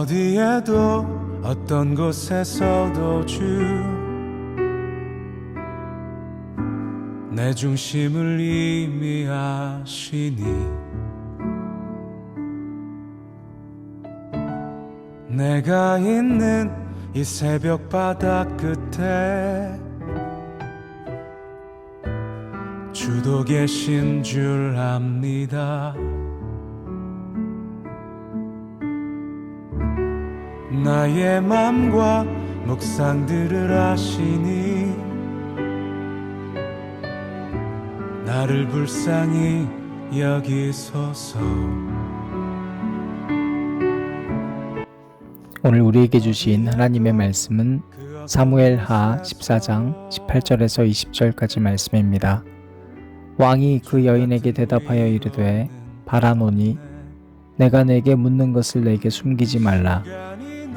어디에도 어떤 곳에서도 주 내 중심을 이미 아시니 내가 있는 이 새벽 바다 끝에 주도 계신 줄 압니다. 나의 맘과 묵상들을 아시니 나를 불쌍히 여기소서 오늘 우리에게 주신 하나님의 말씀은 사무엘 하 14장 18절에서 20절까지 말씀입니다. 왕이 그 여인에게 대답하여 이르되 바라노니 내가 내게 묻는 것을 내게 숨기지 말라.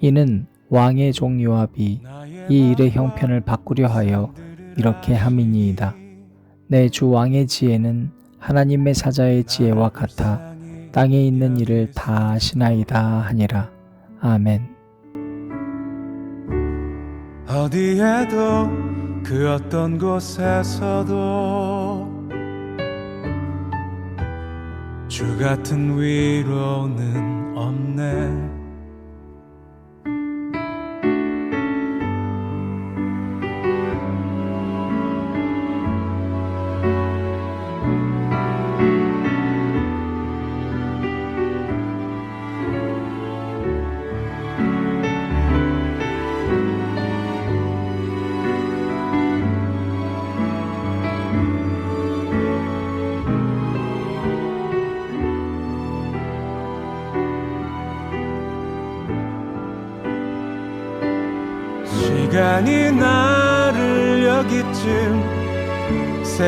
이는 왕의 종 요압이 이 일의 형편을 바꾸려 하여 이렇게 함이니이다. 내 주 왕의 지혜는 하나님의 사자의 지혜와 같아 땅에 있는 일을 다 아시나이다 하니라. 아멘. 어디에도 그 어떤 곳에서도 주 같은 위로는 없네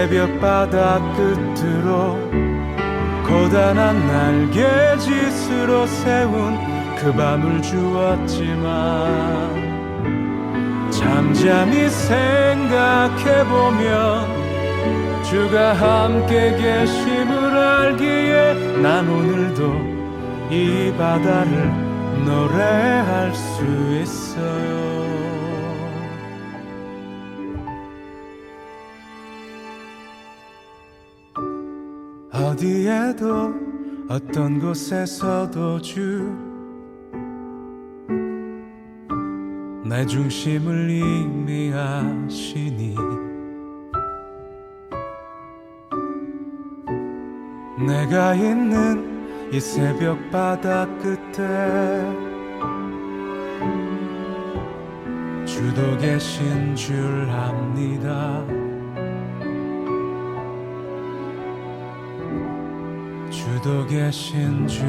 새벽 바다 끝으로 고단한 날개짓으로 세운 그 밤을 주었지만 잠잠히 생각해보면 주가 함께 계심을 알기에 난 오늘도 이 바다를 노래할 수 있어요 어디에도 어떤 곳에서도 주 내 중심을 이미 아시니 내가 있는 이 새벽 바다 끝에 주도 계신 줄 압니다. 주도 계신 줄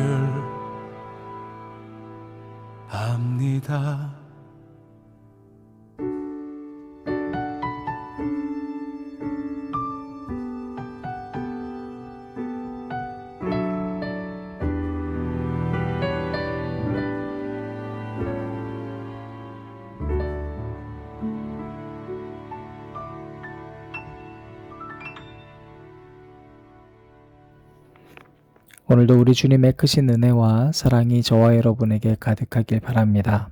압니다. 오늘도 우리 주님의 크신 은혜와 사랑이 저와 여러분에게 가득하길 바랍니다.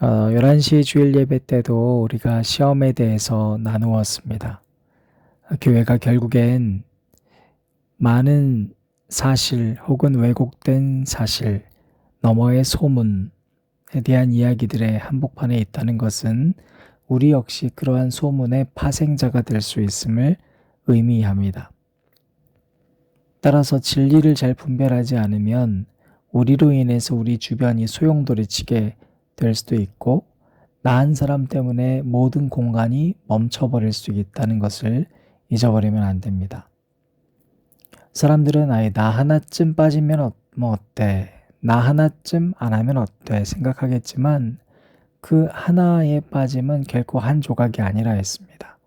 어, 11시 주일 예배 때도 우리가 시험에 대해서 나누었습니다. 교회가 결국엔 많은 사실 혹은 왜곡된 사실, 너머의 소문에 대한 이야기들의 한복판에 있다는 것은 우리 역시 그러한 소문의 파생자가 될 수 있음을 의미합니다. 따라서 진리를 잘 분별하지 않으면 우리로 인해서 우리 주변이 소용돌이치게 될 수도 있고 나 한 사람 때문에 모든 공간이 멈춰버릴 수 있다는 것을 잊어버리면 안 됩니다. 사람들은 아예 나 하나쯤 빠지면 어, 뭐 어때? 나 하나쯤 안 하면 어때 생각하겠지만 그 하나에 빠짐은 결코 한 조각이 아니라 했습니다.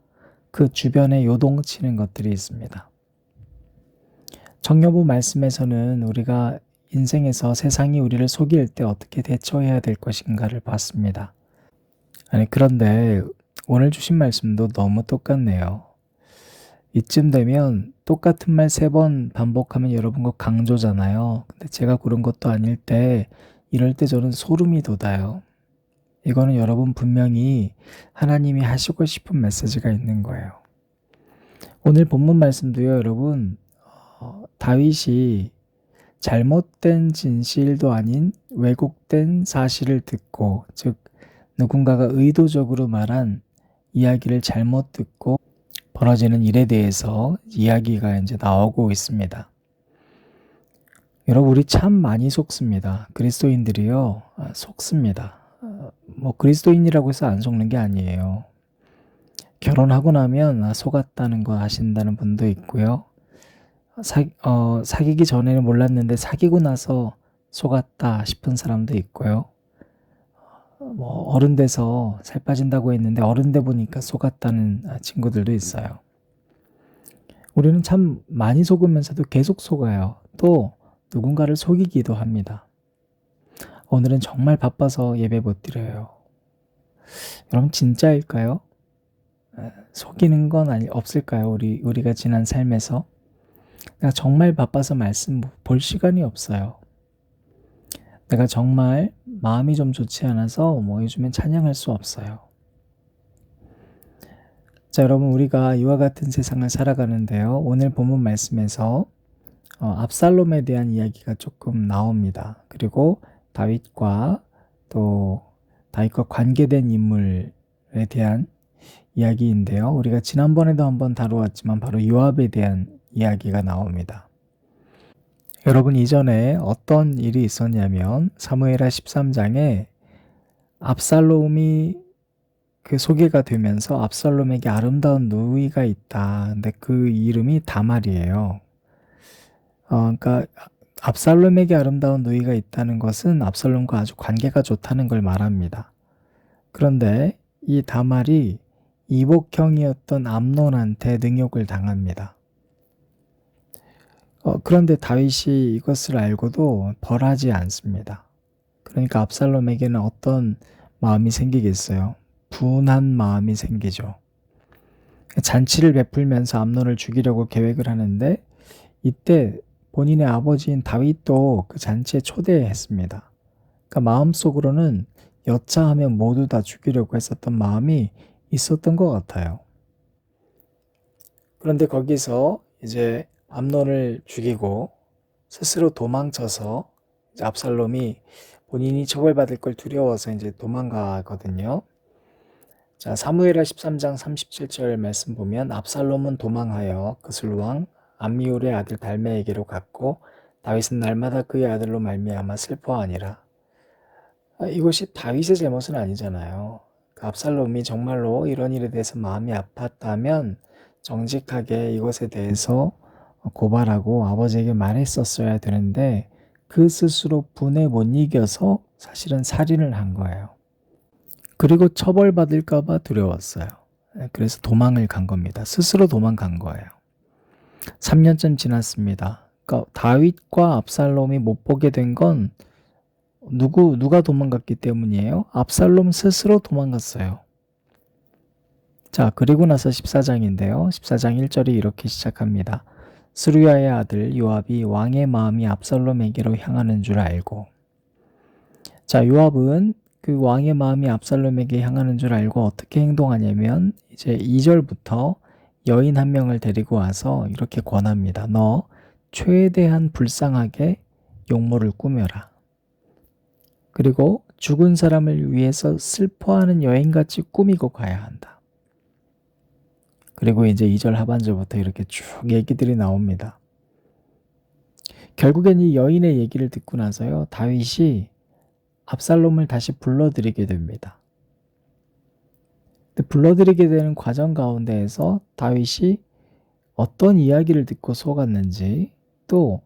그 주변에 요동치는 것들이 있습니다. 정여부 말씀에서는 우리가 인생에서 세상이 우리를 속일 때 어떻게 대처해야 될 것인가를 봤습니다. 아니, 그런데 오늘 주신 말씀도 너무 똑같네요. 이쯤 되면 똑같은 말 세 번 반복하면 여러분 거 강조잖아요. 근데 제가 고른 것도 아닐 때 이럴 때 저는 소름이 돋아요. 이거는 여러분 분명히 하나님이 하시고 싶은 메시지가 있는 거예요. 오늘 본문 말씀도요, 여러분, 어, 다윗이 잘못된 진실도 아닌 왜곡된 사실을 듣고, 즉, 누군가가 의도적으로 말한 이야기를 잘못 듣고 벌어지는 일에 대해서 이야기가 이제 나오고 있습니다. 여러분, 우리 참 많이 속습니다. 그리스도인들이요, 아, 속습니다. 어, 뭐, 그리스도인이라고 해서 안 속는 게 아니에요. 결혼하고 나면 아, 속았다는 거 아신다는 분도 있고요. 사, 어, 사귀기 전에는 몰랐는데 사귀고 나서 속았다 싶은 사람도 있고요. 뭐 어른 돼서 살 빠진다고 했는데 어른 돼 보니까 속았다는 아, 친구들도 있어요. 우리는 참 많이 속으면서도 계속 속아요. 또 누군가를 속이기도 합니다. 오늘은 정말 바빠서 예배 못 드려요. 여러분 진짜일까요? 에, 속이는 건 아니 없을까요? 우리 우리가 지난 삶에서 내가 정말 바빠서 말씀 볼 시간이 없어요. 내가 정말 마음이 좀 좋지 않아서 뭐 요즘엔 찬양할 수 없어요. 자, 여러분 우리가 이와 같은 세상을 살아가는데요. 오늘 본문 말씀에서 어, 압살롬에 대한 이야기가 조금 나옵니다. 그리고 다윗과 또 다윗과 관계된 인물에 대한 이야기인데요. 우리가 지난번에도 한번 다루었지만 바로 요압에 대한 이야기가 나옵니다. 여러분 이전에 어떤 일이 있었냐면 사무엘하 13장에 압살롬이 그 소개가 되면서 압살롬에게 아름다운 누이가 있다. 근데 그 이름이 다말이에요. 어, 그러니까 압살롬에게 아름다운 누이가 있다는 것은 압살롬과 아주 관계가 좋다는 걸 말합니다. 그런데 이 다말이 이복형이었던 암논한테 능욕을 당합니다. 어, 그런데 다윗이 이것을 알고도 벌하지 않습니다. 그러니까 압살롬에게는 어떤 마음이 생기겠어요? 분한 마음이 생기죠. 잔치를 베풀면서 암논을 죽이려고 계획을 하는데 이때 본인의 아버지인 다윗도 그 잔치에 초대했습니다. 그러니까 마음속으로는 여차하면 모두 다 죽이려고 했었던 마음이 있었던 것 같아요. 그런데 거기서 이제 암논을 죽이고 스스로 도망쳐서 압살롬이 본인이 처벌받을 걸 두려워서 이제 도망가거든요. 자, 사무엘하 13장 37절 말씀 보면 압살롬은 도망하여 그술 왕 암미울의 아들 달메에게로 갔고 다윗은 날마다 그의 아들로 말미암아 슬퍼하니라. 아, 이것이 다윗의 잘못은 아니잖아요. 그 압살롬이 정말로 이런 일에 대해서 마음이 아팠다면 정직하게 이것에 대해서 고발하고 아버지에게 말했었어야 되는데 그 스스로 분에 못 이겨서 사실은 살인을 한 거예요. 그리고 처벌받을까봐 두려웠어요. 그래서 도망을 간 겁니다. 스스로 도망간 거예요. 3년쯤 지났습니다. 그러니까 다윗과 압살롬이 못 보게 된 건 누구 누가 도망갔기 때문이에요? 압살롬 스스로 도망갔어요. 자, 그리고 나서 14장인데요. 14장 1절이 이렇게 시작합니다. 스루야의 아들 요압이 왕의 마음이 압살롬에게로 향하는 줄 알고 자, 요압은 그 왕의 마음이 압살롬에게 향하는 줄 알고 어떻게 행동하냐면 이제 2절부터 여인 한 명을 데리고 와서 이렇게 권합니다. 너 최대한 불쌍하게 용모를 꾸며라. 그리고 죽은 사람을 위해서 슬퍼하는 여인같이 꾸미고 가야 한다. 그리고 이제 2절 하반절부터 이렇게 쭉 얘기들이 나옵니다. 결국엔 이 여인의 얘기를 듣고 나서요, 다윗이 압살롬을 다시 불러들이게 됩니다. 불러들이게 되는 과정 가운데에서 다윗이 어떤 이야기를 듣고 속았는지 또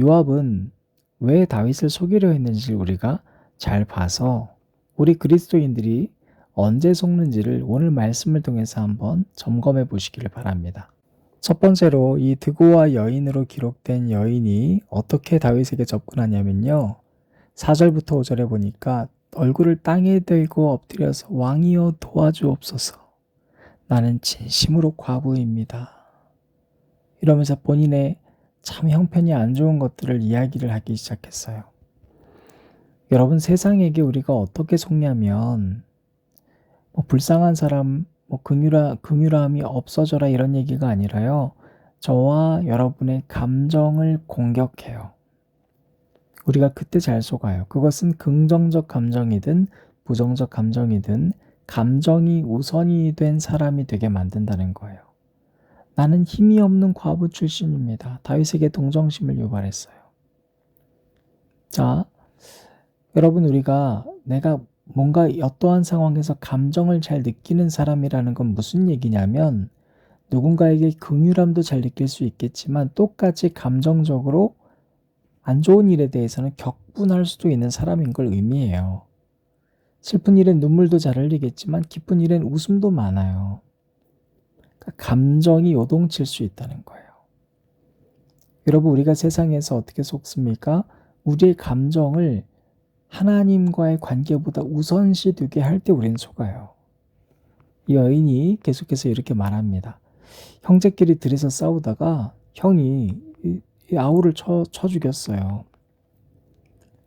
요압은 왜 다윗을 속이려 했는지 우리가 잘 봐서 우리 그리스도인들이 언제 속는지를 오늘 말씀을 통해서 한번 점검해 보시기를 바랍니다. 첫 번째로 이 드고와 여인으로 기록된 여인이 어떻게 다윗에게 접근하냐면요. 4절부터 5절에 보니까 얼굴을 땅에 대고 엎드려서 왕이여 도와주옵소서. 나는 진심으로 과부입니다. 이러면서 본인의 참 형편이 안 좋은 것들을 이야기를 하기 시작했어요. 여러분 세상에게 우리가 어떻게 속냐면 뭐 불쌍한 사람 뭐 긍휼하, 긍휼함이 없어져라 이런 얘기가 아니라요. 저와 여러분의 감정을 공격해요. 우리가 그때 잘 속아요. 그것은 긍정적 감정이든 부정적 감정이든 감정이 우선이 된 사람이 되게 만든다는 거예요. 나는 힘이 없는 과부 출신입니다. 다윗에게 동정심을 유발했어요. 자, 여러분 우리가 내가 뭔가 어떠한 상황에서 감정을 잘 느끼는 사람이라는 건 무슨 얘기냐면 누군가에게 긍휼함도 잘 느낄 수 있겠지만 똑같이 감정적으로 안 좋은 일에 대해서는 격분할 수도 있는 사람인 걸 의미해요. 슬픈 일엔 눈물도 잘 흘리겠지만 기쁜 일엔 웃음도 많아요. 그러니까 감정이 요동칠 수 있다는 거예요. 여러분 우리가 세상에서 어떻게 속습니까? 우리의 감정을 하나님과의 관계보다 우선시 두게 할 때 우리는 속아요. 이 여인이 계속해서 이렇게 말합니다. 형제끼리 들에서 싸우다가 형이 이 아우를 쳐, 쳐 죽였어요.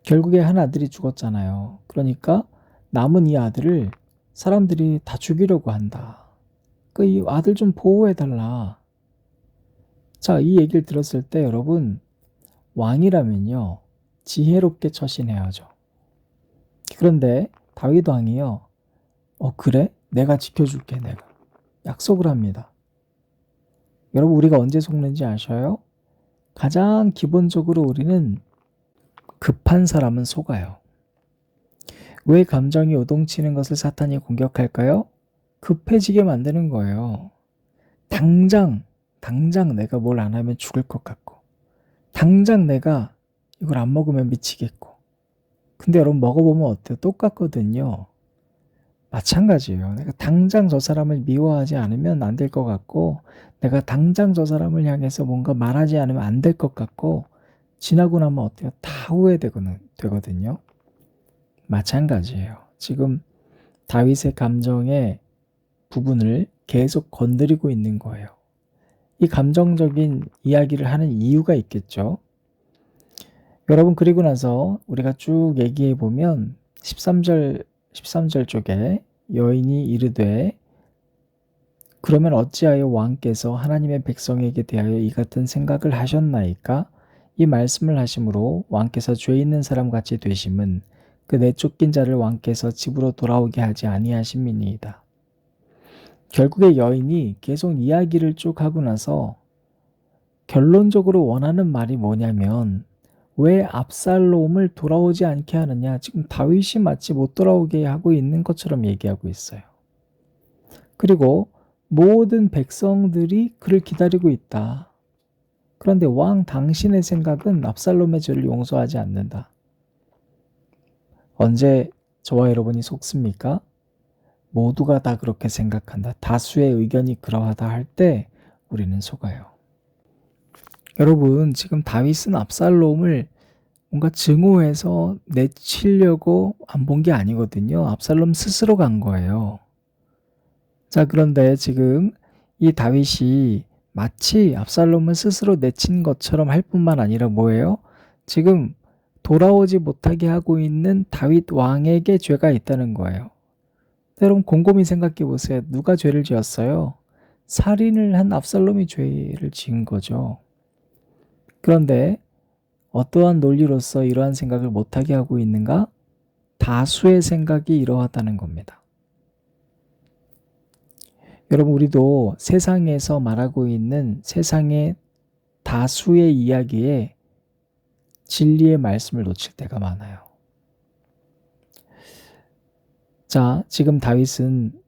결국에 한 아들이 죽었잖아요. 그러니까 남은 이 아들을 사람들이 다 죽이려고 한다. 그이 아들 좀 보호해달라. 자, 이 얘기를 들었을 때 여러분, 왕이라면요, 지혜롭게 처신해야죠. 그런데 다윗 왕이요, 어, 그래? 내가 지켜줄게, 내가. 약속을 합니다. 여러분, 우리가 언제 속는지 아셔요? 가장 기본적으로 우리는 급한 사람은 속아요. 왜 감정이 요동치는 것을 사탄이 공격할까요? 급해지게 만드는 거예요. 당장, 당장 내가 뭘 안 하면 죽을 것 같고, 당장 내가 이걸 안 먹으면 미치겠고. 근데 여러분 먹어보면 어때요? 똑같거든요. 마찬가지예요. 내가 당장 저 사람을 미워하지 않으면 안 될 것 같고, 내가 당장 저 사람을 향해서 뭔가 말하지 않으면 안 될 것 같고, 지나고 나면 어때요? 다 후회되거든요. 마찬가지예요. 지금 다윗의 감정의 부분을 계속 건드리고 있는 거예요. 이 감정적인 이야기를 하는 이유가 있겠죠. 여러분 그리고 나서 우리가 쭉 얘기해 보면 13절 13절 쪽에 여인이 이르되 그러면 어찌하여 왕께서 하나님의 백성에게 대하여 이 같은 생각을 하셨나이까? 이 말씀을 하심으로 왕께서 죄 있는 사람 같이 되심은 그 내쫓긴 자를 왕께서 집으로 돌아오게 하지 아니하심이니이다. 결국에 여인이 계속 이야기를 쭉 하고 나서 결론적으로 원하는 말이 뭐냐면 왜 압살롬을 돌아오지 않게 하느냐? 지금 다윗이 마치 못 돌아오게 하고 있는 것처럼 얘기하고 있어요. 그리고 모든 백성들이 그를 기다리고 있다. 그런데 왕 당신의 생각은 압살롬의 죄를 용서하지 않는다. 언제 저와 여러분이 속습니까? 모두가 다 그렇게 생각한다. 다수의 의견이 그러하다 할 때 우리는 속아요. 여러분, 지금 다윗은 압살롬을 뭔가 증오해서 내치려고 안 본 게 아니거든요. 압살롬 스스로 간 거예요. 자, 그런데 지금 이 다윗이 마치 압살롬을 스스로 내친 것처럼 할 뿐만 아니라 뭐예요? 지금 돌아오지 못하게 하고 있는 다윗 왕에게 죄가 있다는 거예요. 여러분 곰곰이 생각해 보세요. 누가 죄를 지었어요? 살인을 한 압살롬이 죄를 지은 거죠. 그런데 어떠한 논리로서 이러한 생각을 못하게 하고 있는가? 다수의 생각이 이러하다는 겁니다. 여러분, 우리도 세상에서 말하고 있는 세상의 다수의 이야기에 진리의 말씀을 놓칠 때가 많아요. 자, 지금 다윗은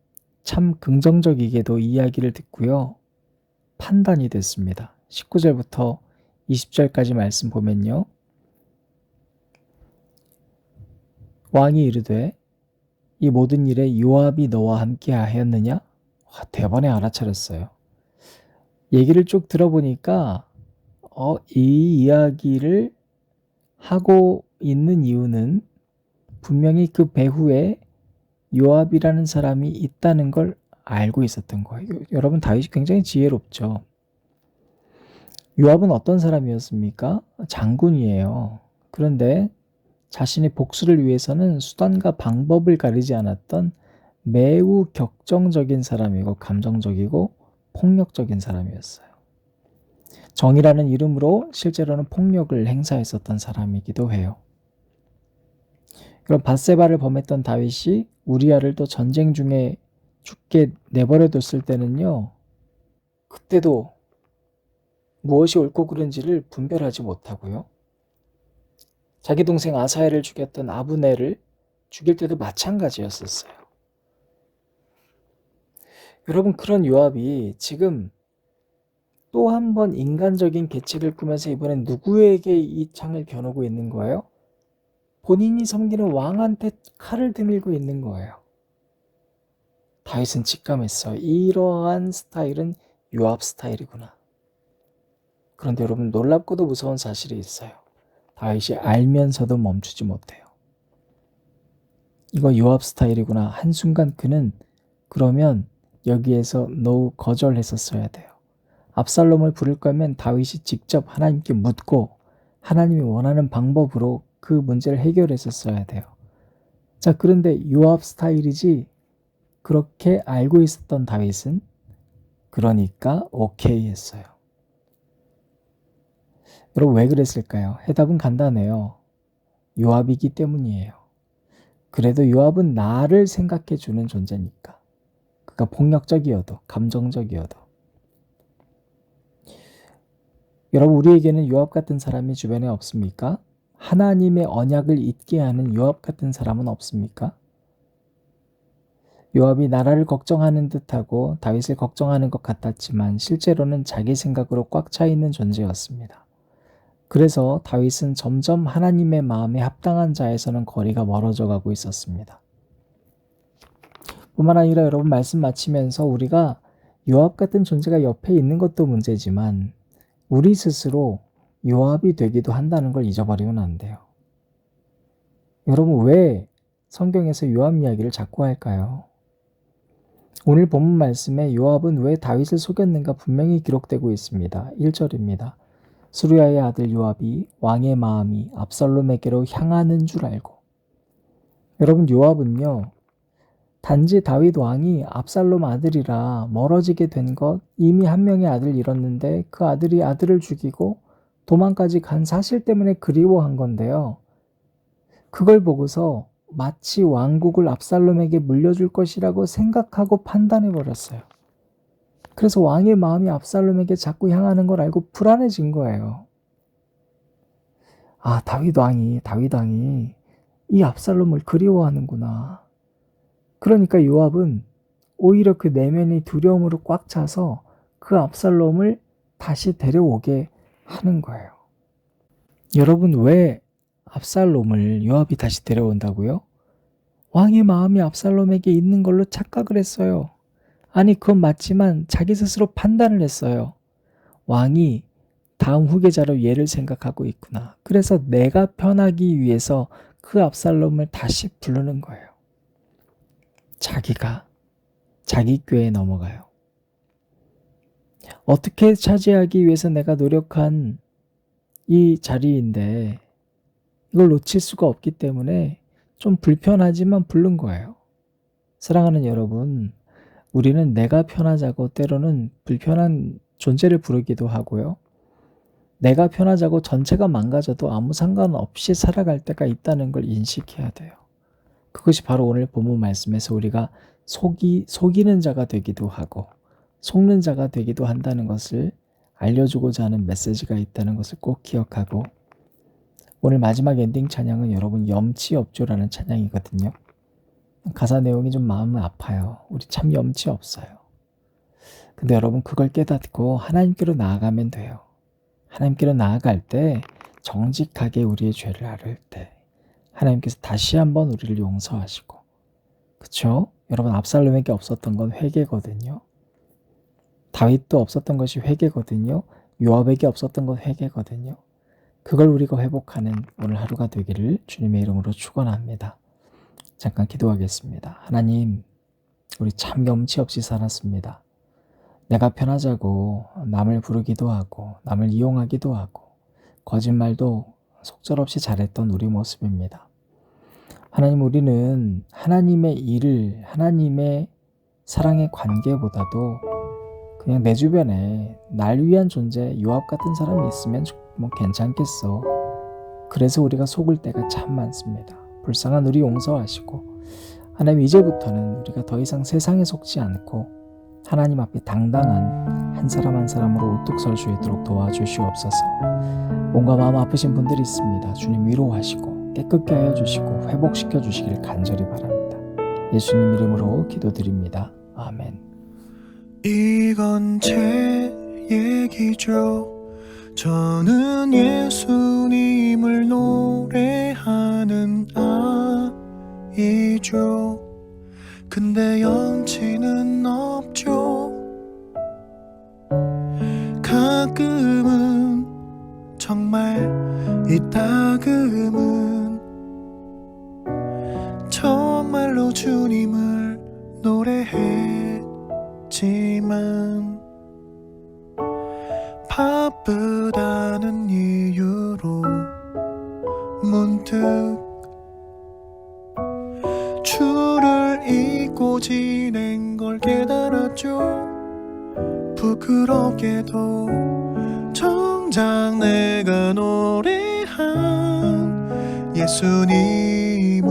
참 긍정적이게도 이야기를 듣고요. 판단이 됐습니다. 19절부터 20절까지 말씀 보면요. 왕이 이르되 이 모든 일에 요압이 너와 함께 하였느냐? 와, 대번에 알아차렸어요. 얘기를 쭉 들어보니까 어, 이 이야기를 하고 있는 이유는 분명히 그 배후에 요압이라는 사람이 있다는 걸 알고 있었던 거예요. 여러분 다윗이 굉장히 지혜롭죠. 요압은 어떤 사람이었습니까? 장군이에요. 그런데 자신의 복수를 위해서는 수단과 방법을 가리지 않았던 매우 격정적인 사람이고 감정적이고 폭력적인 사람이었어요. 정이라는 이름으로 실제로는 폭력을 행사했었던 사람이기도 해요. 그럼 바세바를 범했던 다윗이 우리아를 또 전쟁 중에 죽게 내버려 뒀을 때는요. 그때도 무엇이 옳고 그른지를 분별하지 못하고요. 자기 동생 아사엘을 죽였던 아브네를 죽일 때도 마찬가지였었어요. 여러분 그런 요압이 지금 또 한 번 인간적인 계책을 꾸면서 이번엔 누구에게 이 창을 겨누고 있는 거예요? 본인이 섬기는 왕한테 칼을 드밀고 있는 거예요. 다윗은 직감했어. 이러한 스타일은 요압 스타일이구나. 그런데 여러분 놀랍고도 무서운 사실이 있어요. 다윗이 알면서도 멈추지 못해요. 이거 요압 스타일이구나. 한순간 그는 그러면 여기에서 노 거절했었어야 돼요. 압살롬을 부를 거면 다윗이 직접 하나님께 묻고 하나님이 원하는 방법으로 그 문제를 해결했었어야 돼요. 자, 그런데 요압 스타일이지 그렇게 알고 있었던 다윗은 그러니까 오케이 했어요. 여러분 왜 그랬을까요? 해답은 간단해요. 요압이기 때문이에요. 그래도 요압은 나를 생각해 주는 존재니까. 그가 폭력적이어도 감정적이어도 여러분 우리에게는 요압 같은 사람이 주변에 없습니까? 하나님의 언약을 잊게 하는 요압 같은 사람은 없습니까? 요압이 나라를 걱정하는 듯하고 다윗을 걱정하는 것 같았지만 실제로는 자기 생각으로 꽉 차 있는 존재였습니다. 그래서 다윗은 점점 하나님의 마음에 합당한 자에서는 거리가 멀어져 가고 있었습니다. 뿐만 아니라 여러분 말씀 마치면서 우리가 요압 같은 존재가 옆에 있는 것도 문제지만 우리 스스로 요압이 되기도 한다는 걸 잊어버리면 안 돼요. 여러분 왜 성경에서 요압 이야기를 자꾸 할까요? 오늘 본문 말씀에 요압은 왜 다윗을 속였는가 분명히 기록되고 있습니다. 1절입니다. 수르야의 아들 요압이 왕의 마음이 압살롬에게로 향하는 줄 알고 여러분 요압은요 단지 다윗 왕이 압살롬 아들이라 멀어지게 된 것 이미 한 명의 아들 잃었는데 그 아들이 아들을 죽이고 도망까지 간 사실 때문에 그리워한 건데요. 그걸 보고서 마치 왕국을 압살롬에게 물려줄 것이라고 생각하고 판단해 버렸어요. 그래서 왕의 마음이 압살롬에게 자꾸 향하는 걸 알고 불안해진 거예요. 아, 다윗 왕이, 다윗 왕이 이 압살롬을 그리워하는구나. 그러니까 요압은 오히려 그 내면이 두려움으로 꽉 차서 그 압살롬을 다시 데려오게 하는 거예요. 여러분 왜 압살롬을 요압이 다시 데려온다고요? 왕의 마음이 압살롬에게 있는 걸로 착각을 했어요. 아니 그건 맞지만 자기 스스로 판단을 했어요. 왕이 다음 후계자로 얘를 생각하고 있구나. 그래서 내가 편하기 위해서 그 압살롬을 다시 부르는 거예요. 자기가 자기 꾀에 넘어가요. 어떻게 차지하기 위해서 내가 노력한 이 자리인데 이걸 놓칠 수가 없기 때문에 좀 불편하지만 부른 거예요. 사랑하는 여러분, 우리는 내가 편하자고 때로는 불편한 존재를 부르기도 하고요. 내가 편하자고 전체가 망가져도 아무 상관없이 살아갈 때가 있다는 걸 인식해야 돼요. 그것이 바로 오늘 본문 말씀에서 우리가 속이, 속이는 자가 되기도 하고 속는 자가 되기도 한다는 것을 알려주고자 하는 메시지가 있다는 것을 꼭 기억하고 오늘 마지막 엔딩 찬양은 여러분 염치 없죠라는 찬양이거든요. 가사 내용이 좀 마음은 아파요. 우리 참 염치 없어요. 근데 여러분 그걸 깨닫고 하나님께로 나아가면 돼요. 하나님께로 나아갈 때 정직하게 우리의 죄를 알을 때 하나님께서 다시 한번 우리를 용서하시고 그쵸? 여러분 압살롬에게 없었던 건 회개거든요. 다윗도 없었던 것이 회개거든요. 요압에게 없었던 건 회개거든요. 그걸 우리가 회복하는 오늘 하루가 되기를 주님의 이름으로 축원합니다. 잠깐 기도하겠습니다. 하나님, 우리 참 염치 없이 살았습니다. 내가 편하자고 남을 부르기도 하고 남을 이용하기도 하고 거짓말도 속절없이 잘했던 우리 모습입니다. 하나님 우리는 하나님의 일을 하나님의 사랑의 관계보다도 그냥 내 주변에 날 위한 존재 요압 같은 사람이 있으면 뭐 괜찮겠어. 그래서 우리가 속을 때가 참 많습니다. 불쌍한 우리 용서하시고 하나님 이제부터는 우리가 더 이상 세상에 속지 않고 하나님 앞에 당당한 한 사람 한 사람으로 우뚝 설 수 있도록 도와주시옵소서. 몸과 마음 아프신 분들이 있습니다. 주님 위로하시고 깨끗게 하여 주시고 회복시켜 주시길 간절히 바랍니다. 예수님 이름으로 기도드립니다. 아멘. 이건 제 얘기죠. 저는 예수님을 노래하는 아이죠. 근데 염치는 없죠. 가끔은 정말 이따금은 정말로 주님을 노래해. 지만 바쁘다는 이유로 문득 줄을 잇고 지낸 걸 깨달았죠. 부끄럽게도 정작 내가 노래한 예수님을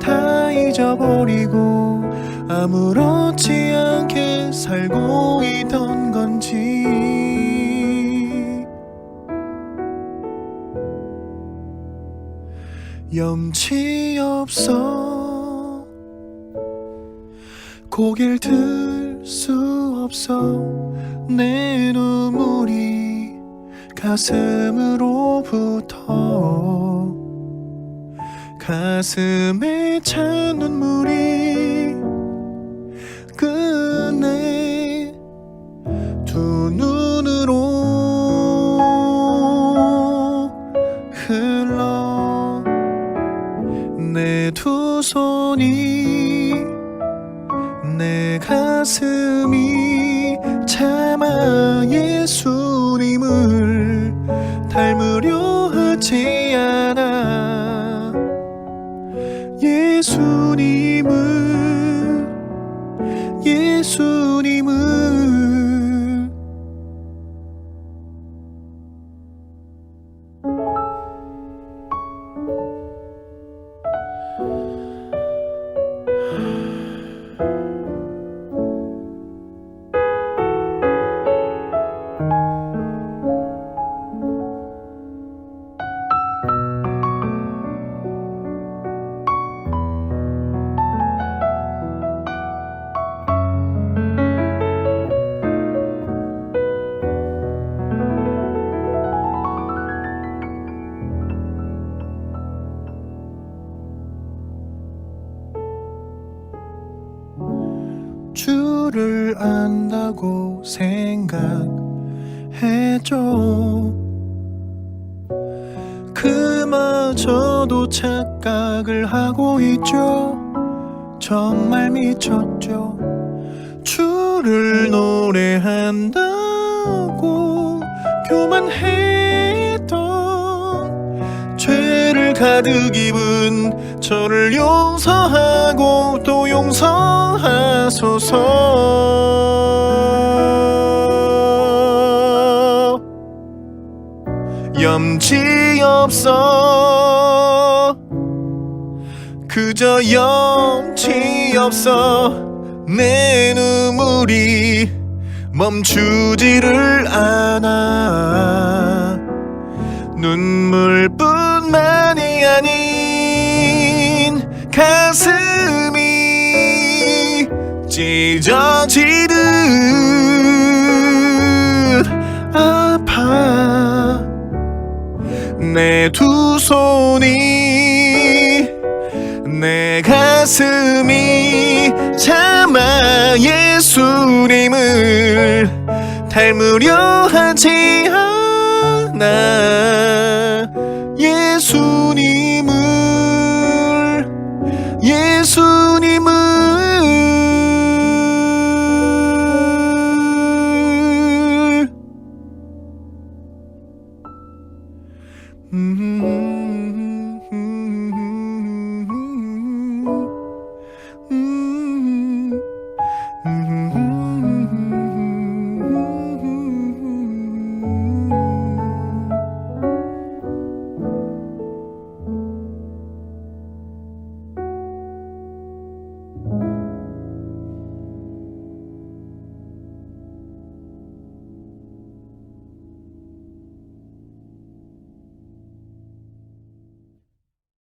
다 잊어버리고 아무렇지 않게 살고 있던 건지. 염치 없어. 고개를 들 수 없어. 내 눈물이 가슴으로부터 가슴에 찬 눈물이 손이 내 가슴 염치 없어. 그저 염치 없어. 내 눈물이 멈추지를 않아. 눈물뿐만이 아닌 가슴이 찢어지듯 내 두 손이 내 가슴이 참아 예수님을 닮으려 하지 않아